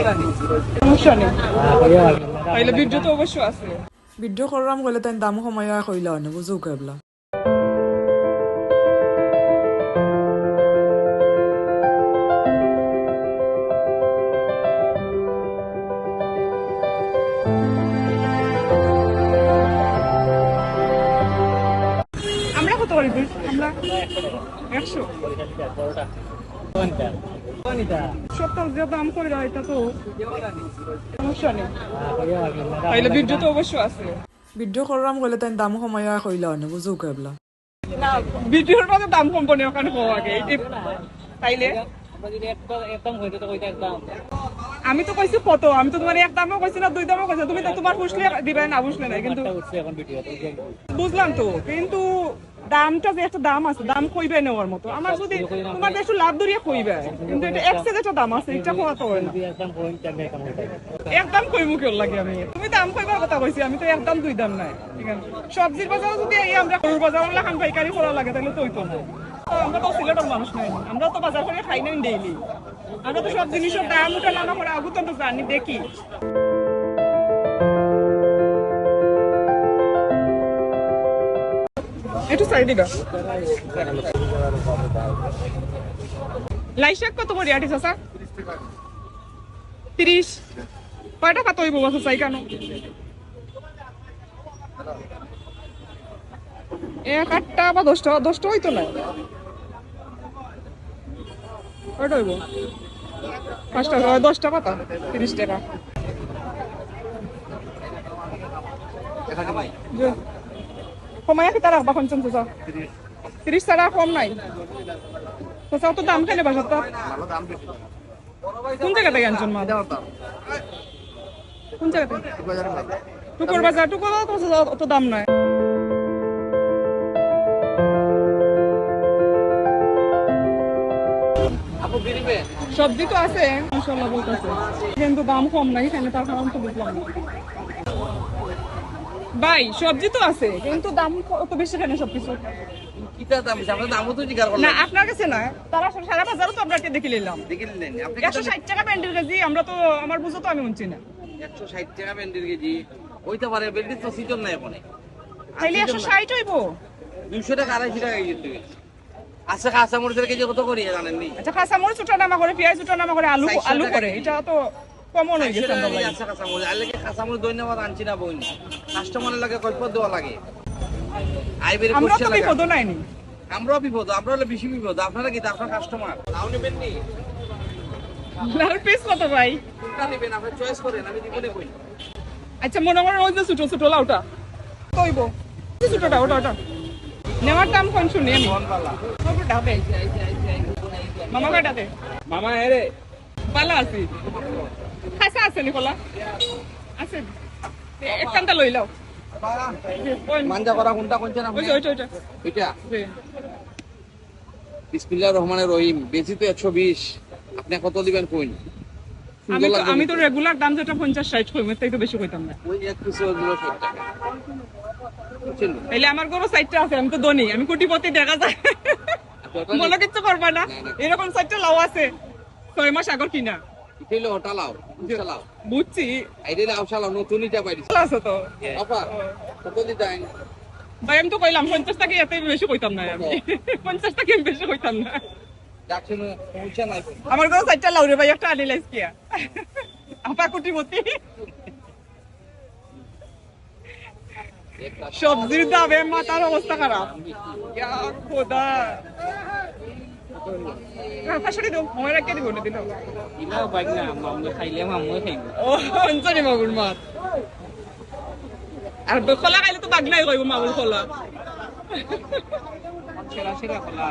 সমস্যা নেই তাইলে বীর্য তো অবশ্য আছে। ভিডিঅ' কৰাম গ'লে তাই দাম সময় কৰিলে হয় বুজো কেবলা আমরা কত করি আমরা একশো। সপ্তাহ দাম করে এটা তো সমস্যা নেই। তাইলে বীর্য তো অবশ্য আছে। তাই দাম সময় কৰিলে হয় বুজো কেবলা না ভিডিওর দাম কোম্পানি ওখানে হওয়া আগে। তাইলে আমি তো কইছি কত আমি তো তোমার এক দামও কইছি না, দুই দামও কইছি তুমি তো তোমার বুঝলে দিবে না বুঝলে না কিন্তু বুঝলাম তো, কিন্তু দামটা যে একটা দাম আছে, দাম কইবে নেওয়ার মতো। আমার যদি তোমার একটু লাভ দরিয়া কইবে, কিন্তু এটা এক্সেজ একটা দাম আছে এটা কোয়া তো হয় না। একদম কইমু কেউ লাগে আমি? তুমি দাম কইবার কথা কইছি আমি তো একদম দুই দাম নাই, ঠিক আছে। সবজির বাজারে যদি এই আমরা গরুর বাজার লাখান পাইকারি করা লাগে তাহলে তো না আমরা তো সিলেটের মানুষ নাই। আমরা তো বাজার করে খাই নাই ডেইলি আমরা তো সব জিনিসের দাম উঠা নামা করে আগুতন তো জানি দেখি। একটু সাইড দিবা লাই শাক কত করে আটি চাচা? তিরিশ। কয় টাকা তৈব বছর চাই কেন? এক আটটা বা দশটা দশটা হইতো না? কয়টা হইব? পাঁচটা দশটা পাতা তিরিশ টাকা। কমায় তারা রাখবা পঞ্চাশ চাচা তিরিশ ছাড়া কম নাই। চাচা তো দাম খাইলে বাসার কোন জায়গা থেকে আনছেন মাছ কোন জায়গা থেকে? টুকুর বাজার, টুকুর অত দাম নাই। সবজি তো আছে। বলতেছে। কিন্তু দাম কম নাই এখানে তার কারণ তো বুঝলাম। না ভাই সবজি তো আছে কিন্তু দাম কত বেশি কেন সবকিছু? আমরা তো না আপনার কাছে না তারা সারা বাজারও তো আপনাকে দেখে নিলাম। দেখে নিলেন। আপনি একশো ষাট টাকা প্যান্ডেল কেজি আমরা তো আমার বুঝো তো আমি না। একশো ষাট টাকা ভেন্ডির কেজি পারে তো সিজন নাই তাইলে একশো ষাট হইব? দুইশো টাকা আড়াইশো টাকা কেজি আচ্ছা কাঁচা মরিচের কেজি কত করি জানেননি? আচ্ছা কাঁচা মরিচ উঠা নামা করে পেঁয়াজ উঠা নামা করে আলু আলু করে এটা তো কমন হয়ে গেছে। আছে কাঁচা মরিচ। আর লাগে কাঁচা মরিচ দৈন্য আনছি না বইনি। কাস্টমারের লাগে কয়পর দেওয়া লাগে। আইবের আমরা তো বিপদ নাইনি। আমরাও বিপদ আমরা হলে বেশি বিপদ। আপনারা কি আপনার কাস্টমার নাও নেবেন নি। লাল পিস কত ভাই? কোনটা নেবেন? আপনি চয়েস করেন আমি দিব আচ্ছা মনে মনে ওই যে ছোট ছোট লাউটা। তৈব ছোটটা ওটা ওটা। নেওয়ার দাম কোন শুনি আমি মামা কাটাতে মামা এরে ভালো আছি। খাসা আছে নি কলা? আছে। একখানটা লই লাও। মাঞ্জা করা কোনটা কোনটা না ওইটা ওইটা এটা জি। বিসমিল্লাহ রহমানের রহিম বেশি তো একশো বিশ। আপনি কত দিবেন কইন? আমি তো আমি তো রেগুলার দাম যেটা পঞ্চাশ ষাট কইম তাই তো বেশি কইতাম না। ওই টাকা। তাইলে আমার গরু সাইডটা আছে আমি তো দনি আমি কোটিপতি দেখা যায়। মনে কিচ্ছু করবা না। এরকম সাইডটা লাউ আছে ছয় মাস আগর কিনা। বুঝছি। নতুন ইটা পাইছি আছে তো। কত ভাই আমি তো কইলাম পঞ্চাশ টাকা এত বেশি কইতাম না আমি। পঞ্চাশ টাকা বেশি কইতাম না। আমার গরু সাইডটা লাউ রে ভাই একটা আনিলাইস কিয়া। আপা কোটিপতি। সবজির দামে মাথার অবস্থা খারাপ। খোদা। মই রাখে দিব না দিল ইলাও বাইক না মামলা খাইলে মামুয়ে খাইব। ও অঞ্চলি মাগুর মাছ। আর খোলা খাইলে তো বাগনাই কইব মাগুর খোলা। সেরা সেরা খোলা